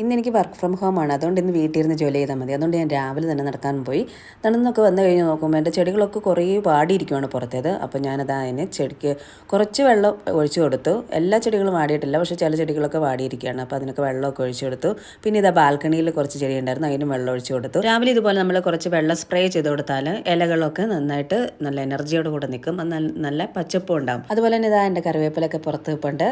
ഇന്ന് എനിക്ക് work from home ആണ്. അതുകൊണ്ട് ഇന്ന് വീട്ടിൽ ഇരുന്ന് ജോലി ചെയ്താൽ മതി. അതുകൊണ്ട് ഞാൻ രാവിലെ തന്നെ നടക്കാൻ പോയി. നടന്നൊക്കെ വന്നു കഴിഞ്ഞ് നോക്കുമ്പോൾ എന്റെ ചെടികളൊക്കെ കുറേ വാടിയിരിക്കുവാണ് പുറത്തേത്. അപ്പോൾ ഞാനത് അതിന് ചെടിക്ക് കുറച്ച് വെള്ളം ഒഴിച്ചു കൊടുത്തു. എല്ലാ ചെടികളും വാടിയിട്ടില്ല. പക്ഷേ ചില ചെടികളൊക്കെ വാടിയിരിക്കുകയാണ്. അപ്പോൾ അതിനൊക്കെ വെള്ളമൊക്കെ ഒഴിച്ചു കൊടുത്തു. പിന്നെ ഇതാ ബാൽക്കണിയിൽ കുറച്ച് ചെടി ഉണ്ടായിരുന്നു. അതിനും വെള്ളം ഒഴിച്ചു കൊടുത്തു. രാവിലെ ഇതുപോലെ നമ്മൾ കുറച്ച് വെള്ളം സ്പ്രേ ചെയ്ത് കൊടുത്താൽ ഇലകളൊക്കെ നന്നായിട്ട് നല്ല എനർജിയോട് കൂടെ നിൽക്കും. നല്ല പച്ചപ്പും ഉണ്ടാകും അതുപോലെ തന്നെ ഇതാ എന്റെ കറിവേപ്പിലൊക്കെ പുറത്ത് വെപ്പുണ്ട്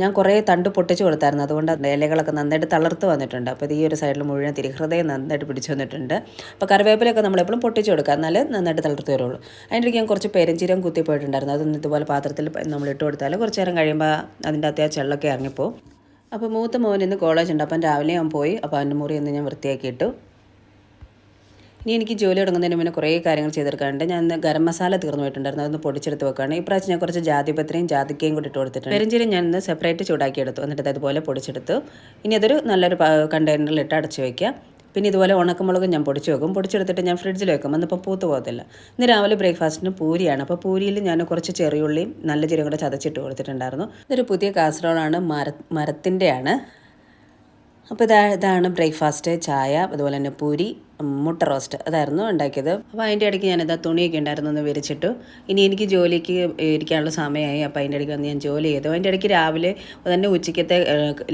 ഞാൻ കുറേ തണ്ട് പൊട്ടിച്ച് കൊടുത്തായിരുന്നു. അതുകൊണ്ട് ഇലകളൊക്കെ നന്നായിട്ട് തളർത്ത് വന്നിട്ടുണ്ട്. അപ്പോൾ ഈ ഒരു സൈഡിൽ മുഴുവൻ തിരിഹൃദയം നന്നായിട്ട് പിടിച്ചു വന്നിട്ടുണ്ട്. അപ്പോൾ കറിവേപ്പിലൊക്കെ നമ്മളെപ്പോഴും പൊട്ടിച്ച് കൊടുക്കുക. എന്നാലേ നന്നായിട്ട് തളർത്ത് വരുള്ളൂ. അതിന്റെ ഞാൻ കുറച്ച് പെരഞ്ചീരം കുത്തിപ്പോയിട്ടുണ്ടായിരുന്നു അതൊന്നും ഇതുപോലെ പാത്രത്തിൽ നമ്മൾ ഇട്ട് കൊടുത്താൽ കുറച്ച് നേരം കഴിയുമ്പോൾ അതിന്റെ അകത്തെ ആ ചെള്ളൊക്കെ ഇറങ്ങിപ്പോവും. അപ്പോൾ മൂത്ത മോൻ ഇന്ന് കോളേജ് ഉണ്ട്. അപ്പം രാവിലെ ഞാൻ പോയി. അപ്പോൾ അവന്റെ മുറി ഇന്ന് ഞാൻ വൃത്തിയാക്കി ഇട്ടു ഇനി എനിക്ക് ജോലി തുടങ്ങുന്നതിന് മുന്നേ കുറേ കാര്യങ്ങൾ ചെയ്തെടുക്കാറുണ്ട് ഞാൻ ഗരം മസാല തീർന്നു പോയിട്ടുണ്ടായിരുന്നു. അതൊന്ന് പൊടിച്ചെടുത്ത് വെക്കുകയാണ് ഇപ്രാവശ്യം ഞാൻ കുറച്ച് ജാതിപത്രയും ജാതിക്കയും കൂടി ഇട്ട് കൊടുത്തിട്ടുണ്ട്. പെരിഞ്ചീരം ഞാൻ ഇന്ന് സെപ്പറേറ്റ് ചൂടാക്കി എടുത്തു. എന്നിട്ട് അതുപോലെ പൊടിച്ചെടുത്തു. ഇനി അതൊരു നല്ലൊരു കണ്ടെയ്നറിൽ ഇട്ട് അടച്ചു വയ്ക്കുക പിന്നെ ഇതുപോലെ ഉണക്കമുളകും ഞാൻ പൊടിച്ച് വെക്കും. പൊടിച്ചെടുത്തിട്ട് ഞാൻ ഫ്രിഡ്ജിൽ വെക്കും. എന്നിപ്പോൾ പൂത്ത് പോകത്തില്ല. ഇന്ന് രാവിലെ ബ്രേക്ക്ഫാസ്റ്റിന് പൂരിയാണ്. അപ്പോൾ പൂരിയിൽ ഞാൻ കുറച്ച് ചെറിയുള്ളിയും നല്ല ജീരകം കൂടെ ചതച്ചിട്ട് കൊടുത്തിട്ടുണ്ടായിരുന്നു. ഇതൊരു പുതിയ കാസറോളാണ്. മര മരത്തിന്റെയാണ്. അപ്പോൾ ഇതാ ഇതാണ് ബ്രേക്ക്ഫാസ്റ്റ് ചായ. അതുപോലെ തന്നെ പൂരി. മുട്ട റോസ്റ്റ് അതായിരുന്നു ഉണ്ടാക്കിയത്. അപ്പോൾ അതിന്റെ ഇടയ്ക്ക് ഞാനിതാ തുണിയൊക്കെ ഉണ്ടായിരുന്നു ഒന്ന് വിരിച്ചിട്ടു. ഇനി എനിക്ക് ജോലിക്ക് ഇരിക്കാനുള്ള സമയമായി. അപ്പോൾ അതിന്റെ ഇടയ്ക്ക് വന്ന് ഞാൻ ജോലി ചെയ്തു. അതിന്റെ ഇടയ്ക്ക് രാവിലെ തന്നെ ഉച്ചയ്ക്കത്തെ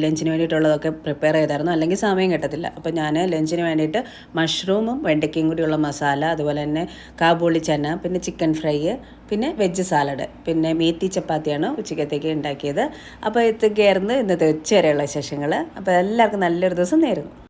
ലഞ്ചിന് വേണ്ടിയിട്ടുള്ളതൊക്കെ പ്രിപ്പയർ ചെയ്തായിരുന്നു. അല്ലെങ്കിൽ സമയം കിട്ടത്തില്ല. അപ്പോൾ ഞാൻ ലഞ്ചിന് വേണ്ടിയിട്ട് മഷ്റൂമും വെണ്ടയ്ക്കയും കൂടിയുള്ള മസാല അതുപോലെ തന്നെ കാബൂളി ചന പിന്നെ ചിക്കൻ ഫ്രൈ പിന്നെ വെജ് സാലഡ് പിന്നെ മേത്തി ചപ്പാത്തിയാണ് ഉച്ചക്കത്തേക്ക് ഉണ്ടാക്കിയത്. അപ്പോൾ ഇതൊക്കെയായിരുന്നു ഇന്നത്തെ ഉച്ചവരെയുള്ള ശേഷങ്ങൾ അപ്പോൾ എല്ലാവർക്കും നല്ലൊരു ദിവസം നേരുന്നു.